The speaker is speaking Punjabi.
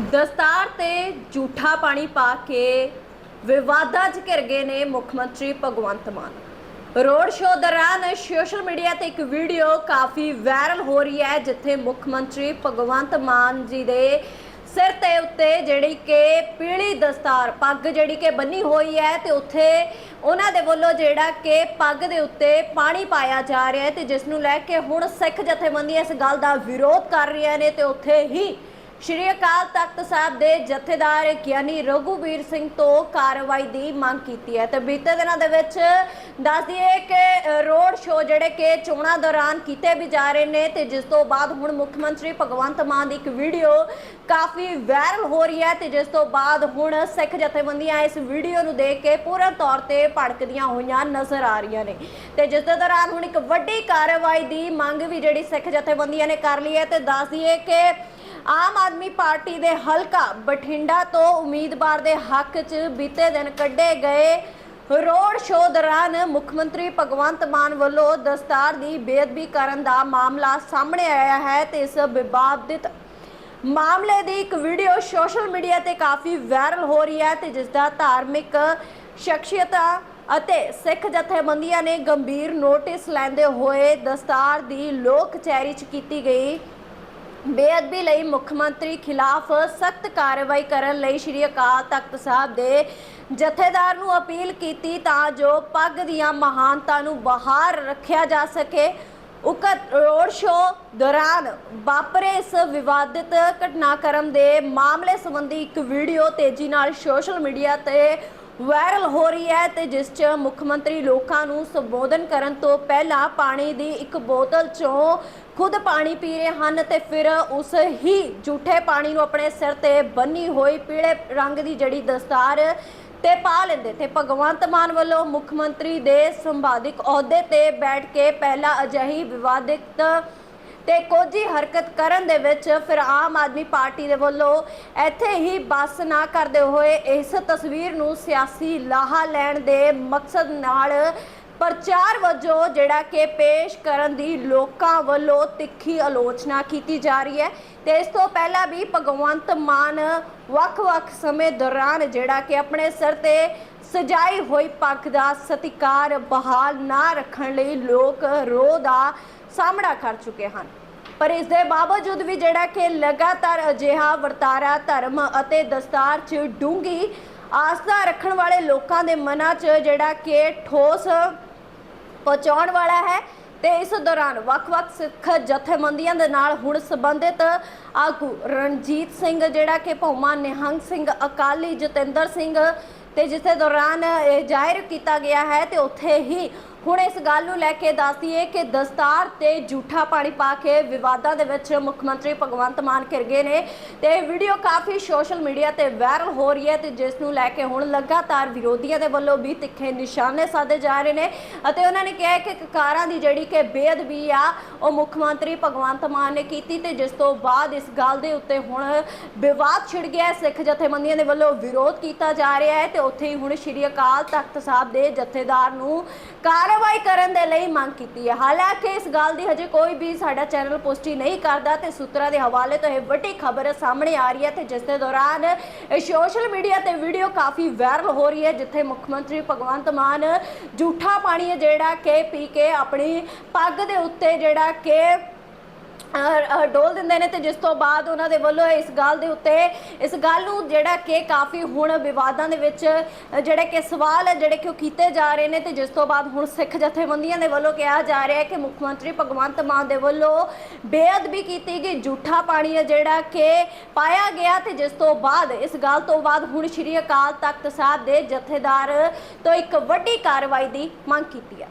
ਦਸਤਾਰ ਤੇ ਝੂਠਾ ਪਾਣੀ ਪਾ ਕੇ ਵਿਵਾਦਾਂ 'ਚ ਘਿਰ ਗਏ ਨੇ ਮੁੱਖ ਮੰਤਰੀ ਭਗਵੰਤ ਮਾਨ। ਰੋਡ ਸ਼ੋਅ ਦੌਰਾਨ ਸੋਸ਼ਲ ਮੀਡੀਆ ਤੇ ਇੱਕ ਵੀਡੀਓ ਕਾਫੀ ਵਾਇਰਲ ਹੋ ਰਹੀ ਹੈ, ਜਿੱਥੇ ਮੁੱਖ ਮੰਤਰੀ ਭਗਵੰਤ ਮਾਨ ਜੀ ਦੇ ਸਿਰ ਤੇ ਉੱਤੇ ਜਿਹੜੀ ਕਿ ਪੀਲੀ ਦਸਤਾਰ, ਪੱਗ ਜਿਹੜੀ ਕਿ ਬੰਨੀ ਹੋਈ ਹੈ ਤੇ ਉੱਥੇ ਉਹਨਾਂ ਦੇ ਵੱਲੋਂ ਜਿਹੜਾ ਕਿ ਪੱਗ ਦੇ ਉੱਤੇ ਪਾਣੀ ਪਾਇਆ ਜਾ ਰਿਹਾ ਹੈ ਤੇ ਜਿਸ ਨੂੰ ਲੈ ਕੇ ਹੁਣ ਸਿੱਖ ਜਥੇਬੰਦੀਆਂ ਇਸ ਗੱਲ ਦਾ ਵਿਰੋਧ ਕਰ ਰਹੀਆਂ ਨੇ ਤੇ ਉੱਥੇ ਹੀ ਸ਼੍ਰੀ ਅਕਾਲ ਤਖਤ ਸਾਹਿਬ ਦੇ ਜਥੇਦਾਰ ਗਿਆਨੀ ਰਘੂਵੀਰ ਸਿੰਘ ਤੋਂ ਕਾਰਵਾਈ ਦੀ ਮੰਗ ਕੀਤੀ ਹੈ ਤੇ ਬੀਤੇ ਦਿਨਾਂ ਦੇ ਵਿੱਚ ਦੱਸ ਦਈਏ ਕਿ ਰੋਡ ਸ਼ੋਅ ਜਿਹੜੇ ਕਿ ਚੋਣਾਂ ਦੌਰਾਨ ਕੀਤੇ ਵੀ ਜਾ ਰਹੇ ਨੇ ਤੇ ਜਿਸ ਤੋਂ ਬਾਅਦ ਹੁਣ ਮੁੱਖ ਮੰਤਰੀ ਭਗਵੰਤ ਮਾਨ ਦੀ ਇੱਕ ਵੀਡੀਓ ਕਾਫੀ ਵਾਇਰਲ ਹੋ ਰਹੀ ਹੈ ਤੇ ਜਿਸ ਤੋਂ ਬਾਅਦ ਹੁਣ ਸਿੱਖ ਜਥੇਬੰਦੀਆਂ ਇਸ ਵੀਡੀਓ ਨੂੰ ਦੇਖ ਕੇ ਪੂਰਨ ਤੌਰ ਤੇ ਭੜਕਦੀਆਂ ਹੋਈਆਂ ਨਜ਼ਰ ਆ ਰਹੀਆਂ ਨੇ। ਤੇ ਜਿਸ ਦੇ ਦੌਰਾਨ ਹੁਣ ਇੱਕ ਵੱਡੀ ਕਾਰਵਾਈ ਦੀ ਮੰਗ ਵੀ ਜਿਹੜੀ ਸਿੱਖ ਜਥੇਬੰਦੀਆਂ ਨੇ ਕਰ ਲਈ ਹੈ ਤੇ ਦੱਸ ਦਈਏ ਕਿ ਆਮ ਆਦਮੀ ਪਾਰਟੀ ਦੇ ਹਲਕਾ ਬਠਿੰਡਾ ਤੋਂ ਉਮੀਦਵਾਰ ਦੇ ਹੱਕ 'ਚ ਬੀਤੇ ਦਿਨ ਕੱਢੇ ਗਏ ਰੋਡ ਸ਼ੋਅ ਦੌਰਾਨ ਮੁੱਖ ਮੰਤਰੀ ਭਗਵੰਤ ਮਾਨ ਵੱਲੋਂ ਦਸਤਾਰ ਦੀ ਬੇਅਦਬੀ ਕਰਨ ਦਾ ਮਾਮਲਾ ਸਾਹਮਣੇ ਆਇਆ ਹੈ ਤੇ ਇਸ ਵਿਵਾਦਿਤ ਮਾਮਲੇ ਦੀ ਇੱਕ ਵੀਡੀਓ ਸੋਸ਼ਲ ਮੀਡੀਆ ਤੇ ਕਾਫੀ ਵਾਇਰਲ ਹੋ ਰਹੀ ਹੈ ਤੇ ਜਿਸ ਦਾ ਧਾਰਮਿਕ ਸ਼ਖਸੀਅਤਾਂ ਅਤੇ ਸਿੱਖ ਜਥੇਬੰਦੀਆਂ ਨੇ ਗੰਭੀਰ ਨੋਟਿਸ ਲੈਂਦੇ ਹੋਏ ਦਸਤਾਰ ਦੀ ਲੋਕ ਕਚਹਿਰੀ 'ਚ ਕੀਤੀ ਗਈ। ਬੇਅਦਬੀ ਲਈ ਮੁੱਖ ਮੰਤਰੀ ਖਿਲਾਫ ਸਖਤ ਕਾਰਵਾਈ ਕਰਨ ਲਈ ਸ਼੍ਰੀ ਅਕਾਲ ਤਖਤ ਸਾਹਿਬ ਦੇ ਜਥੇਦਾਰ ਨੂੰ ਅਪੀਲ ਕੀਤੀ ਤਾਂ ਜੋ ਪੱਗ ਦੀਆਂ ਮਹਾਨਤਾ ਨੂੰ ਬਾਹਰ ਰੱਖਿਆ ਜਾ ਸਕੇ। ਉਕਤ ਰੋਡ ਸ਼ੋਅ ਦੌਰਾਨ ਵਾਪਰੇ ਇਸ ਵਿਵਾਦਿਤ ਘਟਨਾਕ੍ਰਮ ਦੇ ਮਾਮਲੇ ਸੰਬੰਧੀ ਇੱਕ ਵੀਡੀਓ ਤੇਜ਼ੀ ਨਾਲ ਸੋਸ਼ਲ ਮੀਡੀਆ ਤੇ ਵਾਇਰਲ ਹੋ ਰਹੀ ਹੈ ਤੇ ਜਿਸ 'ਚ ਮੁੱਖ ਮੰਤਰੀ ਲੋਕਾਂ ਨੂੰ ਸੰਬੋਧਨ ਕਰਨ ਤੋਂ ਪਹਿਲਾਂ ਪਾਣੀ ਦੀ ਇੱਕ ਬੋਤਲ 'ਚੋਂ ਖੁਦ ਪਾਣੀ ਪੀ ਰਹੇ ਹਨ ਤੇ ਫਿਰ ਉਸ ਹੀ ਝੂਠੇ ਪਾਣੀ ਨੂੰ ਆਪਣੇ ਸਿਰ ਤੇ ਬੰਨੀ ਹੋਈ ਪੀਲੇ ਰੰਗ ਦੀ ਜਿਹੜੀ ਦਸਤਾਰ ਤੇ ਪਾ ਲੈਂਦੇ ਤੇ ਭਗਵੰਤ ਮਾਨ ਵੱਲੋਂ ਮੁੱਖ ਮੰਤਰੀ ਦੇ ਸੰਵਾਦਿਕ ਅਹੁਦੇ ਤੇ ਬੈਠ ਕੇ ਪਹਿਲਾ ਅਜਿਹੀ ਵਿਵਾਦਿਤ ਤੇ ਕੋਝੀ ਹਰਕਤ ਕਰਨ ਦੇ ਵਿੱਚ ਫਿਰ ਆਮ ਆਦਮੀ ਪਾਰਟੀ ਦੇ ਵੱਲੋਂ ਇੱਥੇ ਹੀ ਬਸ ਨਾ ਕਰਦੇ ਹੋਏ ਇਸ ਤਸਵੀਰ ਨੂੰ ਸਿਆਸੀ ਲਾਹਾ ਲੈਣ ਦੇ ਮਕਸਦ ਨਾਲ ਪ੍ਰਚਾਰ ਵਜੋਂ ਜਿਹੜਾ ਕਿ ਪੇਸ਼ ਕਰਨ ਦੀ ਲੋਕਾਂ ਵੱਲੋਂ ਤਿੱਖੀ ਆਲੋਚਨਾ ਕੀਤੀ ਜਾ ਰਹੀ ਹੈ। ਤੇ ਇਸ ਤੋਂ ਪਹਿਲਾਂ ਵੀ ਭਗਵੰਤ ਮਾਨ ਵੱਖ-ਵੱਖ ਸਮੇਂ ਦੌਰਾਨ ਜਿਹੜਾ ਕਿ ਆਪਣੇ ਸਿਰ ਤੇ ਸਜਾਈ ਹੋਈ ਪੱਖ ਦਾ ਸਤਿਕਾਰ ਬਹਾਲ ਨਾ ਰੱਖਣ ਲਈ ਲੋਕ ਰੋਹ ਦਾ ਸਾਹਮਣਾ ਕਰ ਚੁੱਕੇ ਹਨ। ਪਰ ਇਸ ਦੇ ਬਾਵਜੂਦ ਵੀ ਜਿਹੜਾ ਕਿ ਲਗਾਤਾਰ ਅਜਿਹਾ ਵਰਤਾਰਾ ਧਰਮ ਅਤੇ ਦਸਤਾਰ 'ਚ ਡੂੰਗੀ ਆਸਥਾ ਰੱਖਣ ਵਾਲੇ ਲੋਕਾਂ ਦੇ ਮਨਾਂ 'ਚ ਜਿਹੜਾ ਕਿ ਠੋਸ ਪਹੁੰਚਾਉਣ ਵਾਲਾ ਹੈ ਤੇ ਇਸ ਦੌਰਾਨ ਵੱਖ-ਵੱਖ ਸਿੱਖ ਜਥੇਬੰਦੀਆਂ ਦੇ ਨਾਲ ਹੁਣ ਸੰਬੰਧਿਤ ਆਗੂ ਰਣਜੀਤ ਸਿੰਘ, ਜਿਹੜਾ ਕਿ ਭੌਮਾ ਨਿਹੰਗ ਸਿੰਘ, ਅਕਾਲੀ ਜਤਿੰਦਰ ਸਿੰਘ ਤੇ ਜਿਸ ਦੌਰਾਨ ਇਹ ਜ਼ਾਹਿਰ ਕੀਤਾ ਗਿਆ ਹੈ ਤੇ ਉੱਥੇ ਹੀ ਹੁਣ ਇਸ ਗੱਲ ਨੂੰ ਲੈ ਕੇ ਦੱਸਦੀਏ ਕਿ ਦਸਤਾਰ ਤੇ ਝੂਠਾ ਪਾਣੀ ਪਾ ਕੇ ਵਿਵਾਦਾਂ ਦੇ ਵਿੱਚ ਮੁੱਖ ਮੰਤਰੀ ਭਗਵੰਤ ਮਾਨ ਘਿਰ ਗਏ ਨੇ ਤੇ ਵੀਡੀਓ ਕਾਫੀ ਸੋਸ਼ਲ ਮੀਡੀਆ ਤੇ ਵਾਇਰਲ ਹੋ ਰਹੀ ਹੈ ਤੇ ਜਿਸ ਨੂੰ ਲੈ ਕੇ ਹੁਣ ਲਗਾਤਾਰ ਵਿਰੋਧੀਆਂ ਦੇ ਵੱਲੋਂ ਵੀ ਤਿੱਖੇ ਨਿਸ਼ਾਨੇ ਸਾਧੇ ਜਾ ਰਹੇ ਨੇ ਅਤੇ ਉਹਨਾਂ ਨੇ ਕਿਹਾ ਕਿ ਕਕਾਰਾਂ ਦੀ ਜਿਹੜੀ ਕਿ ਬੇਅਦਬੀ ਆ, ਉਹ ਮੁੱਖ ਮੰਤਰੀ ਭਗਵੰਤ ਮਾਨ ਨੇ ਕੀਤੀ ਤੇ ਜਿਸ ਤੋਂ ਬਾਅਦ ਇਸ ਗੱਲ ਦੇ ਉੱਤੇ ਹੁਣ ਵਿਵਾਦ ਛਿੜ ਗਿਆ। ਸਿੱਖ ਜਥੇਬੰਦੀਆਂ ਦੇ ਵੱਲੋਂ ਵਿਰੋਧ ਕੀਤਾ ਜਾ ਰਿਹਾ ਹੈ ਤੇ ਉੱਥੇ ਹੀ ਹੁਣ ਸ਼੍ਰੀ ਅਕਾਲ ਤਖਤ ਸਾਹਿਬ ਦੇ ਜਥੇਦਾਰ ਨੂੰ ਕਾਰ ਕਾਰਵਾਈ ਕਰਨ ਦੇ ਲਈ ਮੰਗ ਕੀਤੀ ਹੈ। ਹਾਲਾਂਕਿ ਇਸ ਗੱਲ ਦੀ ਹਜੇ ਕੋਈ ਵੀ ਸਾਡਾ ਚੈਨਲ ਪੁਸ਼ਟੀ ਨਹੀਂ ਕਰਦਾ ਤੇ ਸੂਤਰਾਂ ਦੇ ਹਵਾਲੇ ਤੋਂ ਇਹ ਵੱਡੀ ਖਬਰ ਸਾਹਮਣੇ ਆ ਰਹੀ ਹੈ ਤੇ ਜਿਸ ਦੇ ਦੌਰਾਨ ਇਹ ਸੋਸ਼ਲ ਮੀਡੀਆ ਤੇ ਵੀਡੀਓ ਕਾਫੀ ਵਾਇਰਲ ਹੋ ਰਹੀ ਹੈ, ਜਿੱਥੇ ਮੁੱਖ ਮੰਤਰੀ ਭਗਵੰਤ ਮਾਨ ਝੂਠਾ ਪਾਣੀ ਹੈ ਜਿਹੜਾ ਕਿ ਪੀ ਕੇ ਆਪਣੀ ਪੱਗ ਦੇ ਉੱਤੇ ਜਿਹੜਾ ਕਿ ਡੋਲ ਦਿੰਦੇ ਨੇ ਤੇ ਜਿਸ ਤੋਂ ਬਾਅਦ ਉਹਨਾਂ ਦੇ ਵੱਲੋਂ ਇਸ ਗੱਲ ਦੇ ਉੱਤੇ, ਇਸ ਗੱਲ ਨੂੰ ਜਿਹੜਾ ਕਿ ਕਾਫੀ ਹੁਣ ਵਿਵਾਦਾਂ ਦੇ ਵਿੱਚ, ਅਹ, ਜਿਹੜੇ ਕਿ ਸਵਾਲ ਹੈ, ਜਿਹੜੇ ਕਿ ਉਹ ਕੀਤੇ ਜਾ ਰਹੇ ਨੇ ਤੇ ਜਿਸ ਤੋਂ ਬਾਅਦ ਹੁਣ ਸਿੱਖ ਜਥੇਬੰਦੀਆਂ ਦੇ ਵੱਲੋਂ ਕਿਹਾ ਜਾ ਰਿਹਾ ਹੈ ਕਿ ਮੁੱਖ ਮੰਤਰੀ ਭਗਵੰਤ ਮਾਨ ਦੇ ਵੱਲੋਂ ਬੇਅਦਬੀ ਕੀਤੀ ਗਈ, ਝੂਠਾ ਪਾਣੀ ਹੈ ਜਿਹੜਾ ਕਿ ਪਾਇਆ ਗਿਆ ਤੇ ਜਿਸ ਤੋਂ ਬਾਅਦ, ਇਸ ਗੱਲ ਤੋਂ ਬਾਅਦ ਹੁਣ ਸ਼੍ਰੀ ਅਕਾਲ ਤਖਤ ਸਾਹਿਬ ਦੇ ਜਥੇਦਾਰ ਤੋਂ ਇੱਕ ਵੱਡੀ ਕਾਰਵਾਈ ਦੀ ਮੰਗ ਕੀਤੀ ਹੈ।